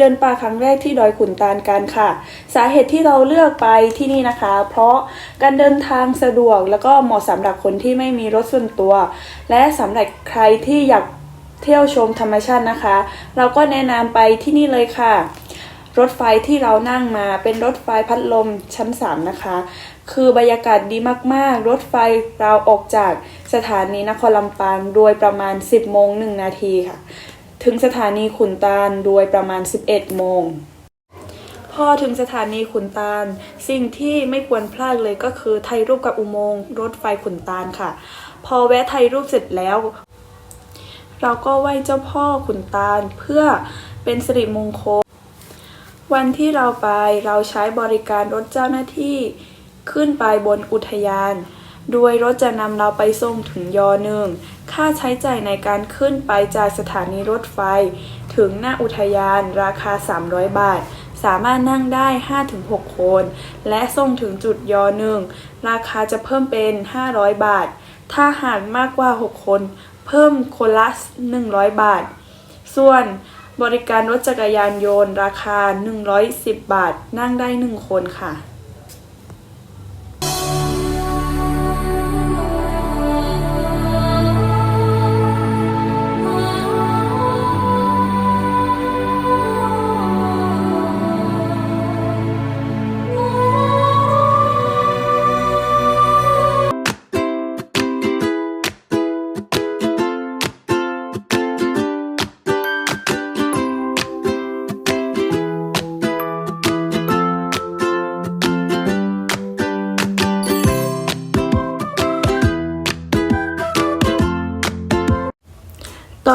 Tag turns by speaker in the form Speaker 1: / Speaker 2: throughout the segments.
Speaker 1: เดินป่าครั้งแรกที่ดอยขุนตาลกันค่ะ สาเหตุที่เราเลือกไปที่นี่นะคะ เพราะการเดินทางสะดวกแล้วก็เหมาะสำหรับคนที่ไม่มีรถส่วนตัว และสำหรับใครที่อยากเที่ยวชมธรรมชาตินะคะ เราก็แนะนำไปที่นี่เลยค่ะ รถไฟที่เรานั่งมาเป็นรถไฟพัดลมชั้น 3 นะคะ คือบรรยากาศดีมากๆ รถไฟเราออกจากสถานีนครลำปางโดยประมาณ 10โมง1นาทีค่ะ ถึงสถานีขุนตาลโดยประมาณ 11 โมง พอถึงสถานีขุนตาล สิ่งที่ไม่ควรพลาดเลยก็คือถ่ายรูปกับอุโมงค์รถไฟขุนตาลค่ะ พอแวะถ่ายรูปเสร็จแล้ว เราก็ไหว้เจ้าพ่อขุนตาลเพื่อเป็นสิริมงคล วันที่เราไปเราใช้บริการรถเจ้าหน้าที่ขึ้นไปบนอุทยาน โดยรถจะนำเราไปส่งถึงยอหนึ่ง ค่าใช้จ่ายในการขึ้นไปจากสถานีรถไฟ ถึงหน้าอุทยานราคา 300 บาท สามารถนั่งได้ 5-6 คน และส่งถึงจุดยอหนึ่ง ราคาจะเพิ่มเป็น 500 บาท ถ้าหากมากกว่า 6 คน เพิ่มคนละ 100 บาท ส่วนบริการรถจักรยานยนต์ราคา 110 บาท นั่งได้ 1 คนค่ะ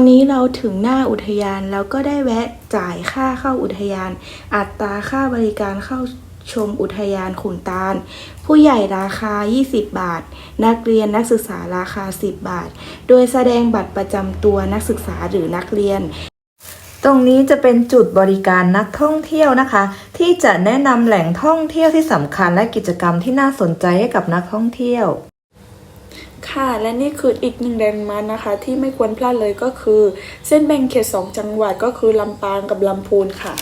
Speaker 2: อนนี้เราถึงหน้าอุทยานแล้วก็ได้แวะจ่ายค่าเข้าอุทยาน อัตราค่าบริการเข้าชมอุทยานขุนตาล ผู้ใหญ่ราคา 20 บาท นักเรียนนักศึกษาราคา 10 บาท โดยแสดงบัตรประจำตัวนักศึกษาหรือนักเรียน
Speaker 3: ตรงนี้จะเป็นจุดบริการนักท่องเที่ยวนะคะ ที่จะแนะนำแหล่งท่องเที่ยวที่สำคัญและกิจกรรมที่น่าสนใจให้กับนักท่องเที่ยว
Speaker 1: ค่ะ และนี่คืออีกหนึ่งแดนมาร์คนะคะ ที่ไม่ควรพลาดเลยก็คือ เส้นแบ่งเขต 2 จังหวัดก็คือลำปางกับลำพูนค่ะ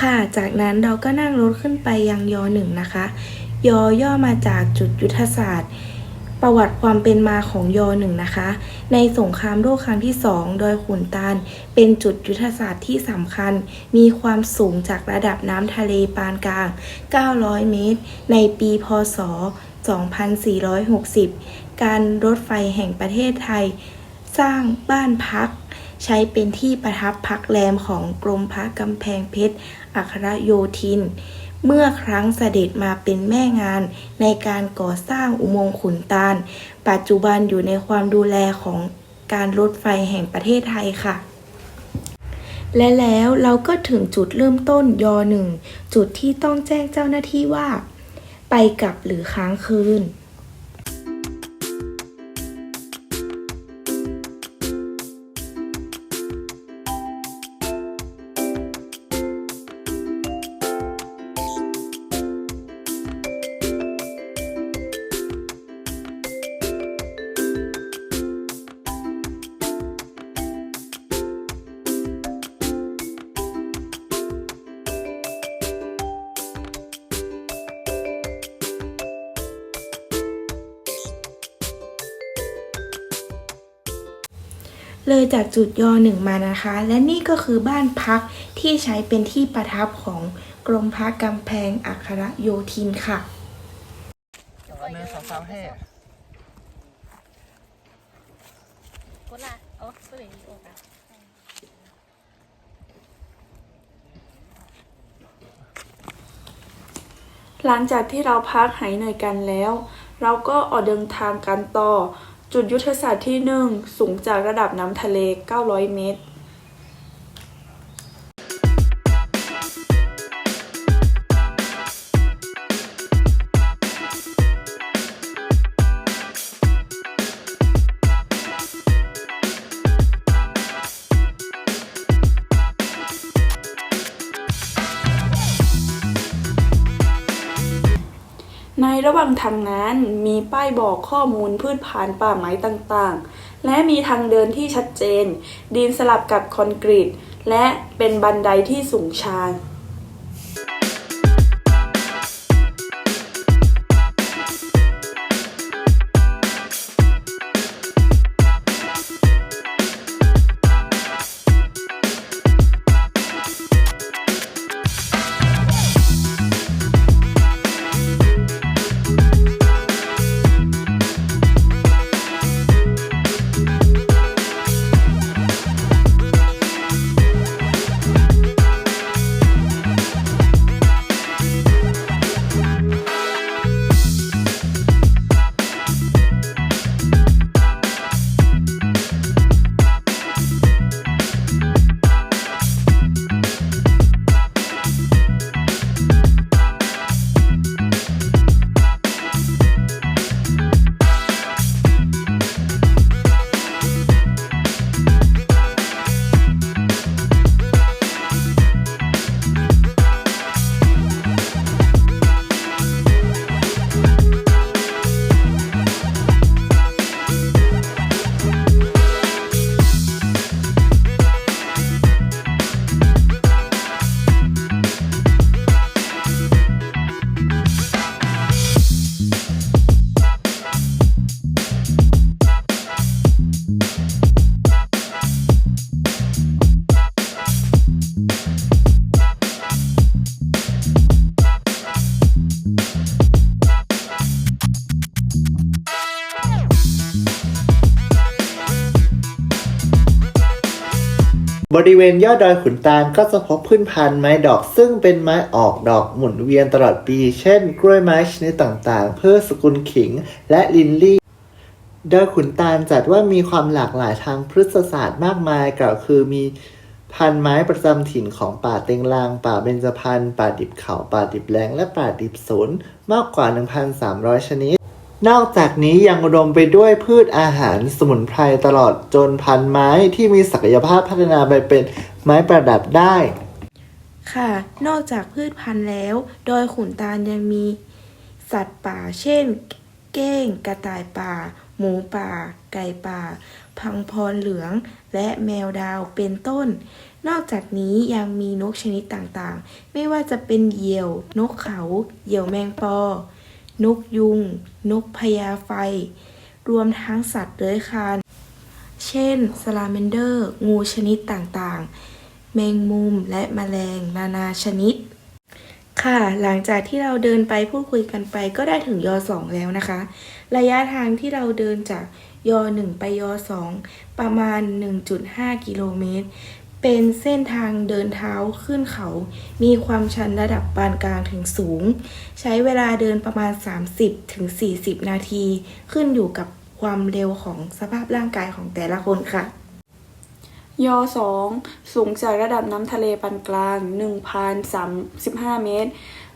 Speaker 2: ค่ะจากนั้นเราก็นั่งรถขึ้นไปยังยอหนึ่งนะคะ ยอย่อมาจากจุดยุทธศาสตร์ ประวัติความเป็นมาของยอหนึ่งนะคะ ในสงครามโลกครั้งที่สองดอยขุนตาลเป็นจุดยุทธศาสตร์ที่สำคัญ มีความสูงจากระดับน้ำทะเลปานกลาง 900 เมตร ในปีพศ 2460 การรถไฟแห่งประเทศไทย สร้างบ้านพัก ใช้เป็นที่ประทับพักแรมของกรมพระกำแพงเพชร อัครโยธิน เมื่อครั้งเสด็จมาเป็นแม่งานในการก่อสร้างอุโมงค์ขุนตาล ปัจจุบันอยู่ในความดูแลของการรถไฟแห่งประเทศไทยค่ะและแล้วเราก็ถึงจุดเริ่มต้นยอหนึ่งจุดที่ต้องแจ้งเจ้าหน้าที่ว่า กลับหรือค้างคืน เลยจากจุดยอหนึ่งมานะคะ และนี่ก็คือบ้านพักที่ใช้เป็นที่ประทับของกรมพระกำแพงอัครโยธินค่ะ
Speaker 4: เอาเนื้อสาวๆให้
Speaker 5: Hola, oh, sorry, Oka.
Speaker 1: หลังจากที่เราพักหายเหนื่อยกันแล้ว เราก็ออกเดินทางกันต่อ จุดยุทธศาสตร์ที่ 1 สูงจากระดับน้ำทะเล 900 เมตร ในระหว่างทางนั้นมีป้ายบอกข้อมูลพืชพันธุ์ป่าไม้ต่างๆ และมีทางเดินที่ชัดเจน ดินสลับกับคอนกรีต และเป็นบันไดที่สูงชัน
Speaker 4: บริเวณยอดดอยขุนตาลก็จะพบพืชพันธุ์ไม้ดอกซึ่งเป็นไม้ออกดอกหมุนเวียนตลอดปี เช่น กล้วยไม้ชนิดต่างๆ เพื่อสกุลขิงและลินลี่ดอยขุนตาลจัดว่ามีความหลากหลายทางพฤกษศาสตร์มากมายกล่าวคือมีพันไม้ประจำถิ่นของป่าเต็งลาง ป่าเบญจพรรณป่าดิบเขา ป่าดิบแรง และป่าดิบสนมากกว่า 1,300 ชนิด นอกจากนี้ยังอุดมไปด้วยพืชอาหารสมุนไพรตลอดจนพันไม้ที่มีศักยภาพพัฒนาไปเป็นไม้ประดับได้
Speaker 2: ค่ะ นอกจากพืชพันธุ์แล้ว ดอยขุนตาลยังมี สัตว์ป่า เช่น เก้ง กระต่ายป่า หมูป่า ไก่ป่า พังพรเหลือง และแมวดาวเป็นต้น นอกจากนี้ยังมีนกชนิดต่างๆ ไม่ว่าจะเป็นเหยี่ยว นกเขา เหยี่ยวแมงปอ นกยุง นกพญาไฟ รวมทั้งสัตว์เลื้อยคลาน เช่นสลาเมนเดอร์ งูชนิดต่างๆ แมงมุมและแมลงนานาชนิด ค่ะ หลังจากที่เราเดินไปพูดคุยกันไปก็ได้ถึงยอ2แล้วนะคะ ระยะทางที่เราเดินจากยอ1ไปยอ2ประมาณ 1.5 กิโลเมตร เป็นเส้นทางเดินเท้าขึ้นเขา มีความชันระดับปานกลางถึงสูง ใช้เวลาเดินประมาณ 30-40นาที ขึ้นอยู่กับความเร็วของสภาพร่างกายของแต่ละคนค่ะ
Speaker 1: ยอ2สูงจากระดับน้ำทะเลปานกลาง 1,035 เมตร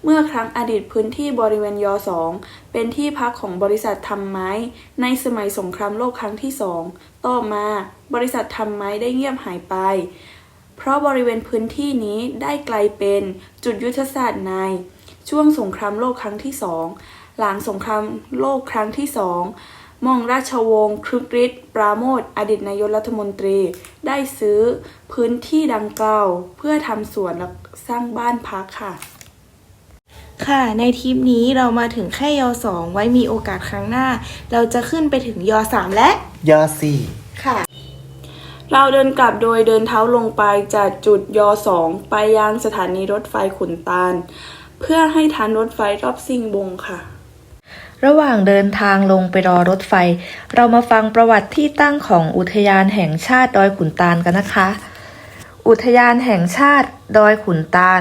Speaker 1: เมื่อครั้งอดีตพื้นที่บริเวณยอ2เป็นที่พักของบริษัททำไม้ ในสมัยสงครามโลกครั้งที่สอง ต่อมาบริษัททำไม้ได้เงียบหายไป เพราะบริเวณพื้นที่นี้ได้กลายเป็นจุดยุทธศาสตร์ใน ช่วงสงครามโลกครั้งที่สองหลังสงครามโลกครั้งที่สองมองราชวงศ์ครึกฤทธิ์ปราโมทอดีตนายกรัฐมนตรี ได้ซื้อพื้นที่ดังกล่าว เพื่อทำสวนและสร้างบ้านพักค่ะ
Speaker 2: ค่ะ ในทริปนี้เรามาถึงแค่ยอ2ไว้มีโอกาสครั้งหน้า เราจะขึ้นไปถึงยอ3และ
Speaker 4: ยอสี่
Speaker 2: ค่ะ
Speaker 1: เราเดินกลับโดยเดินเท้าลงไปจากจุดย2ไปยังสถานีรถไฟขุนตาล เพื่อให้ทันรถไฟรอบซิงบงค่ะ
Speaker 3: ระหว่างเดินทางลงไปรอรถไฟ เรามาฟังประวัติที่ตั้งของอุทยานแห่งชาติดอยขุนตาลกันนะคะ อุทยานแห่งชาติดอยขุนตาล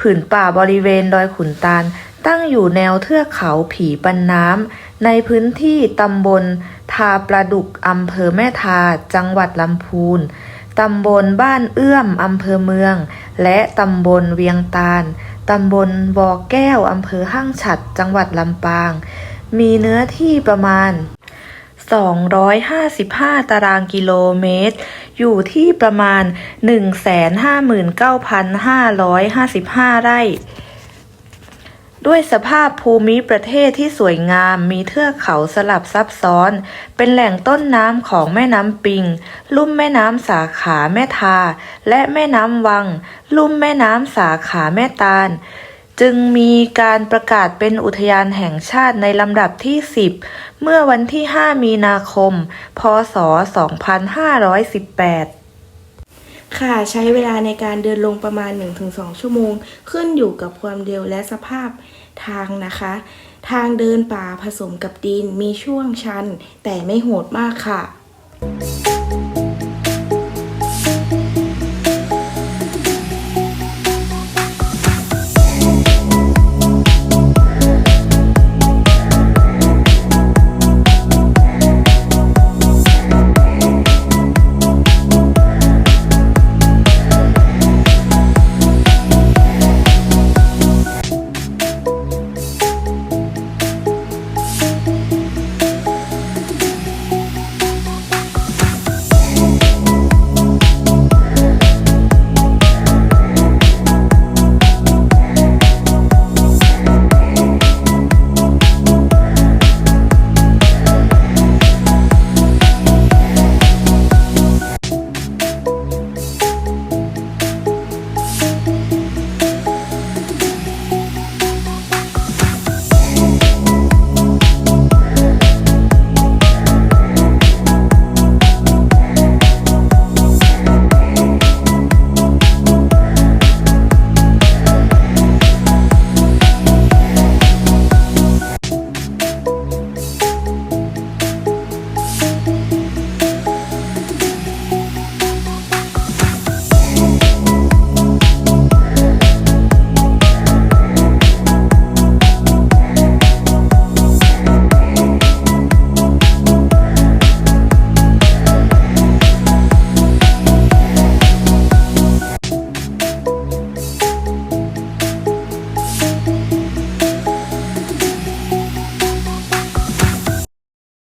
Speaker 3: ผืนป่าบริเวณดอยขุนตาล ตั้งอยู่แนวเทือกเขาผีปันน้ำในพื้นที่ตำบลทาปลาดุกอำเภอแม่ทา จังหวัดลำพูนตำบลบ้านเอื้อมอำเภอเมือง และตำบลเวียงตาลตำบลบอแก้วอำเภอห้างฉัด จังหวัดลำปาง มีเนื้อที่ประมาณ 255 ตารางกิโลเมตร อยู่ที่ประมาณ 159,555 ไร่ ด้วยสภาพภูมิประเทศที่สวยงามมีเทือกเขาสลับซับซ้อน เป็นแหล่งต้นน้ำของแม่น้ำปิง ลุ่มแม่น้ำสาขาแม่ทา และแม่น้ำวัง ลุ่มแม่น้ำสาขาแม่ตาล จึงมีการประกาศเป็นอุทยานแห่งชาติในลำดับที่ 10 เมื่อวันที่ 5 มีนาคม พศ 2518
Speaker 2: ค่ะใช้เวลาในการเดินลงประมาณ 1-2 ชั่วโมง ขึ้นอยู่กับความเร็วและสภาพ ทางนะคะ ทางเดินป่าผสมกับดินมีช่วงชันแต่ไม่โหดมากค่ะ